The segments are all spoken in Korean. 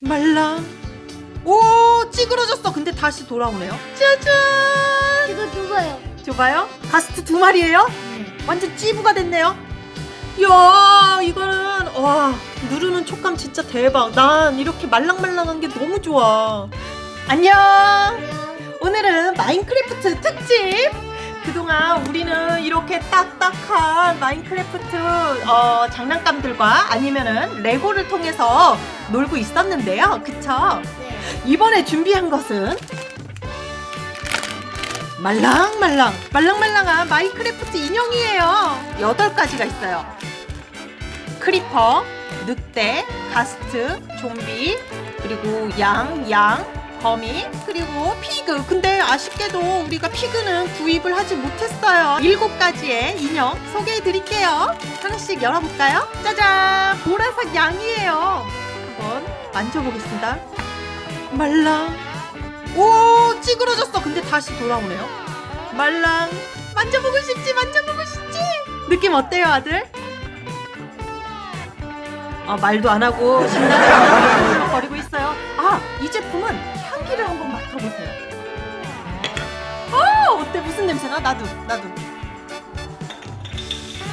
말랑. 오, 찌그러졌어. 근데 다시 돌아오네요. 짜잔. 이거 누가요? 줘봐요. 가스트 두 마리예요. 완전 찌부가 됐네요. 이야, 이거는 와 누르는 촉감 진짜 대박. 난 이렇게 말랑말랑한 게 너무 좋아. 안녕. 오늘은 마인크래프트 특집. 그동안 우리는 이렇게 딱딱한 마인크래프트 어, 장난감들과 아니면은 레고를 통해서 놀고 있었는데요. 그쵸? 네. 이번에 준비한 것은 말랑말랑 말랑말랑한 마인크래프트 인형이에요. 여덟 가지가 있어요. 크리퍼, 늑대, 가스트, 좀비, 그리고 양, 양, 거미, 그리고 피그. 근데 아쉽게도 우리가 피그는 구입을 하지 못했어요. 일곱 가지의 인형 소개해 드릴게요. 하나씩 열어볼까요? 짜잔! 보라색 양이에요. 한번 만져보겠습니다. 말랑. 오, 찌그러졌어. 근데 다시 돌아오네요. 말랑. 만져보고 싶지, 만져보고 싶지. 느낌 어때요, 아들? 아, 말도 안 하고 신나게 거리고 있어요. 아, 이 제품은 향기를 한번 맡아보세요. 아, 어때? 무슨 냄새나? 나도, 나도.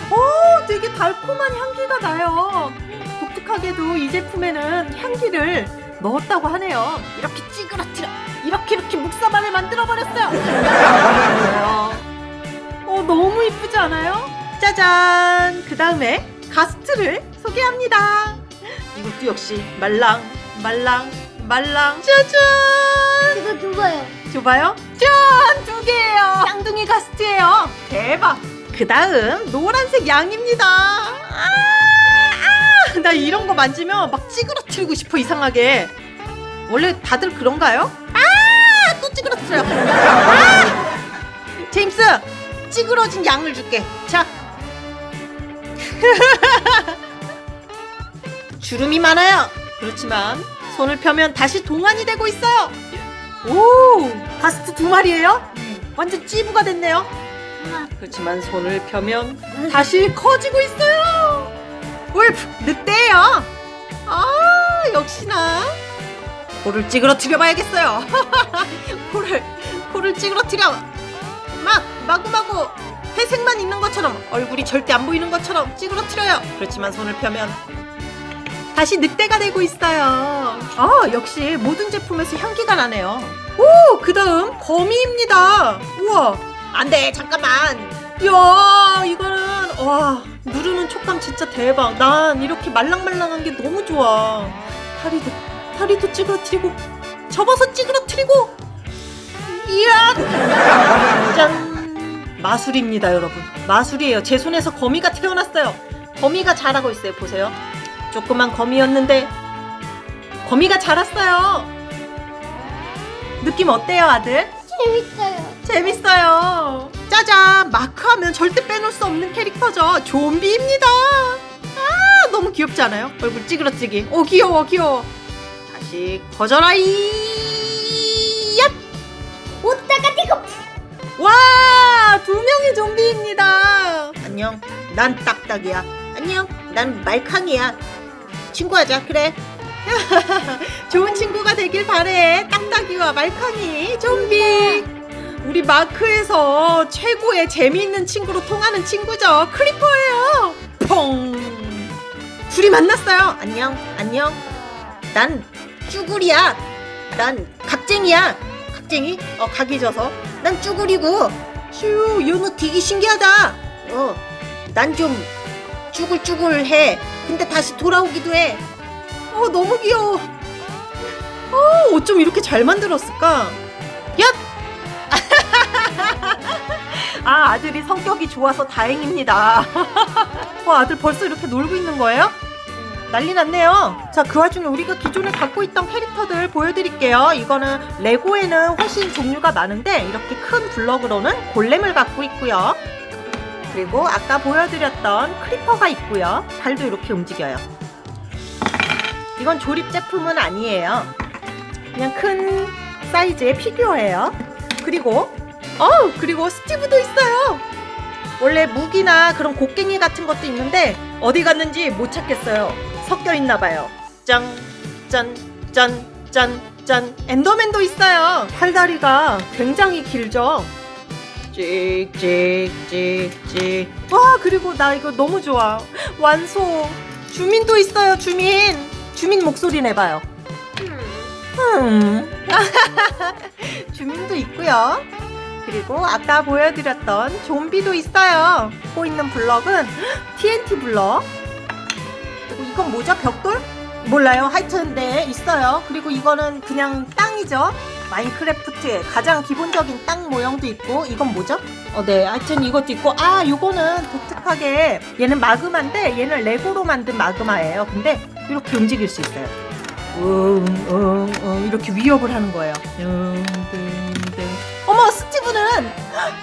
오, 되게 달콤한 향기가 나요. 독특하게도 이 제품에는 향기를 넣었다고 하네요. 이렇게 찌그러뜨려, 이렇게 이렇게 묵사발을 만들어 버렸어요. 어, 너무 이쁘지 않아요? 짜잔! 그 다음에 가스트를 소개합니다. 이것도 역시 말랑, 말랑, 말랑. 짜잔! 이거 누가요? 줘봐요. 짠! 두 개예요. 쌍둥이 가스트예요. 대박. 그 다음 노란색 양입니다. 아, 아, 나 이런 거 만지면 막 찌그러뜨리고 싶어 이상하게. 원래 다들 그런가요? 아, 또 찌그러뜨려. 아! 제임스, 찌그러진 양을 줄게. 자. 주름이 많아요. 그렇지만 손을 펴면 다시 동안이 되고 있어요. 오, 가스트 두 마리예요? 완전 찌부가 됐네요. 그렇지만 손을 펴면 다시 커지고 있어요. 울프, 늑대예요. 아, 역시나. 코를 찌그러뜨려 봐야겠어요. 코를, 코를 찌그러뜨려. 막, 마구마구. 회색만 있는 것처럼, 얼굴이 절대 안 보이는 것처럼 찌그러뜨려요. 그렇지만 손을 펴면 다시 늑대가 되고 있어요. 아, 역시 모든 제품에서 향기가 나네요. 오, 그 다음 거미입니다. 우와, 안 돼, 잠깐만. 이야, 이거는, 와, 누르는 촉감 진짜 대박. 난 이렇게 말랑말랑한 게 너무 좋아. 다리도, 다리도 찌그러뜨리고, 접어서 찌그러뜨리고. 이야, 짠. 마술입니다, 여러분. 마술이에요. 제 손에서 거미가 태어났어요. 거미가 자라고 있어요. 보세요. 조그만 거미였는데, 거미가 자랐어요. 느낌 어때요, 아들? 재밌어요. 재밌어요. 짜잔! 마크하면 절대 빼놓을 수 없는 캐릭터죠. 좀비입니다. 아, 너무 귀엽지 않아요? 얼굴 찌그러지기. 오, 귀여워, 귀여워. 다시 거절하이. 얍! 오다가 이거 와! 두 명의 좀비입니다. 안녕. 난 딱딱이야. 안녕. 난 말캉이야. 친구하자. 그래. 좋은 친구가 되길 바래. 딱딱이와 말캉이, 좀비. 우리 마크에서 최고의 재미있는 친구로 통하는 친구죠. 크리퍼예요. 퐁. 둘이 만났어요. 안녕, 안녕. 난 쭈구리야. 난 각쟁이야. 각쟁이? 어, 각이 져서. 난 쭈구리고. 휴, 윤우 되게 신기하다. 어, 난 좀 쭈글쭈글해. 근데 다시 돌아오기도 해. 어, 너무 귀여워. 어, 어쩜 이렇게 잘 만들었을까? 야! 아, 아들이 성격이 좋아서 다행입니다. 어, 아들 벌써 이렇게 놀고 있는 거예요? 난리 났네요. 자, 그 와중에 우리가 기존에 갖고 있던 캐릭터들 보여드릴게요. 이거는 레고에는 훨씬 종류가 많은데 이렇게 큰 블럭으로는 골렘을 갖고 있고요. 그리고 아까 보여드렸던 크리퍼가 있고요. 발도 이렇게 움직여요. 이건 조립 제품은 아니에요. 그냥 큰 사이즈의 피규어예요. 그리고 어 그리고 스티브도 있어요. 원래 무기나 그런 곡괭이 같은 것도 있는데 어디 갔는지 못 찾겠어요. 섞여 있나 봐요. 짠, 짠, 짠, 짠, 짠. 엔더맨도 있어요. 팔다리가 굉장히 길죠. 찍, 찍, 찍, 찍. 와, 그리고 나 이거 너무 좋아. 완소. 주민도 있어요, 주민. 주민 목소리 내봐요. 음. 주민도 있고요. 그리고 아까 보여드렸던 좀비도 있어요. 보고 있는 블럭은 TNT 블럭. 그리고 이건 뭐죠? 벽돌? 몰라요. 하여튼 네 있어요. 그리고 이거는 그냥 땅이죠. 마인크래프트의 가장 기본적인 땅 모형도 있고 이건 뭐죠? 어, 네. 하여튼 이것도 있고 아, 요거는 독특하게 얘는 마그마인데 얘는 레고로 만든 마그마예요. 근데 이렇게 움직일 수 있어요. 응, 응, 응 이렇게 위협을 하는 거예요. 응, 응, 응. 어머, 스티브는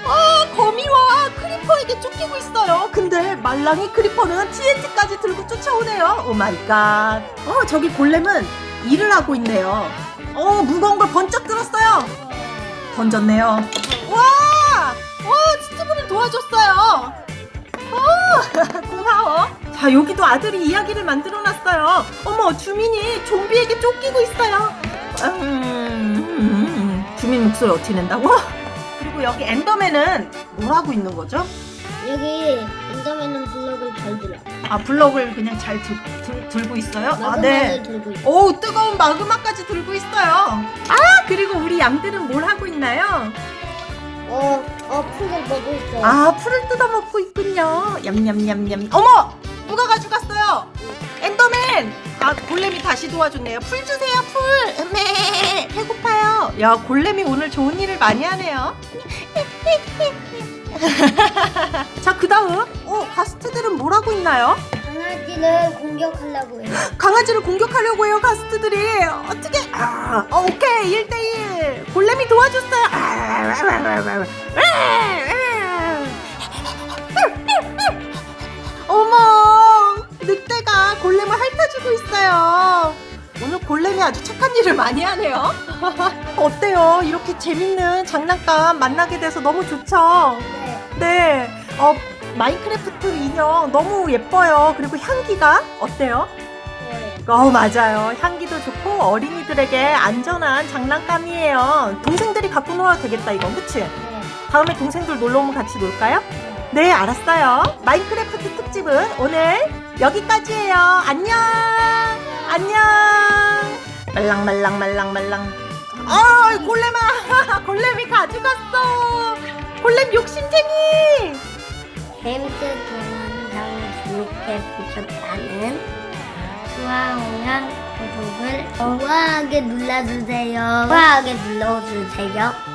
아, 거미와 크리퍼에게 쫓기고 있어요. 근데 말랑이 크리퍼는 TNT까지 들고 쫓아오네요. 오 마이 갓. 어, 저기 골렘은 일을 하고 있네요. 어, 무거운 걸 번쩍 들었어요. 던졌네요. 와! 와, 스티브는 도와줬어요. 어, 고마워. 자, 여기도 아들이 이야기를 만들어 놨어요. 어머, 주민이 좀비에게 쫓기고 있어요. 음, 주민 목소리 어떻게 낸다고? 그리고 여기 엔더맨은 뭘 하고 있는 거죠? 여기 엔더맨은 블럭을 잘 들어. 아, 블럭을 그냥 잘 들, 들, 들고 있어요? 아, 네. 들고 있어. 오, 뜨거운 마그마까지 들고 있어요. 아, 그리고 우리 양들은 뭘 하고 있나요? 어, 어, 풀을 먹고 있어. 아, 풀을 뜯어 먹고 있군요. 냠냠냠냠. 어머! 누가 가져갔어요? 엔더맨! 아, 골렘이 다시 도와줬네요. 풀 주세요, 풀! 네, 배고파요. 야, 골렘이 오늘 좋은 일을 많이 하네요. 자, 그 다음. 어, 가스트들은 뭘 하고 있나요? 강아지를 공격하려고 해요. 강아지를 공격하려고 해요, 가스트들이. 어떻게? 아, 어, 오케이. 1대1. 골렘이 도와줬어요. 아, 어머, 늑대가 골렘을 핥아주고 있어요. 오늘 골렘이 아주 착한 일을 많이 하네요. 어때요? 이렇게 재밌는 장난감 만나게 돼서 너무 좋죠? 네. 네. 어, 마인크래프트 인형 너무 예뻐요. 그리고 향기가 어때요? 네. 어, 맞아요. 향기도 좋고 어린이들에게 안전한 장난감이에요. 동생들이 갖고 놀아도 되겠다, 이건. 그치? 네. 다음에 동생들 놀러 오면 같이 놀까요? 네, 알았어요. 마인크래프트 특집은 오늘 여기까지예요. 안녕! 안녕! 말랑말랑 말랑말랑. 아, 골렘아! 골렘이 가져갔어! 골렘 욕심쟁이! 재밌게 동영상을 재밌게 보셨다는 좋아요랑 구독을 우아하게 눌러주세요. 우아하게 눌러주세요.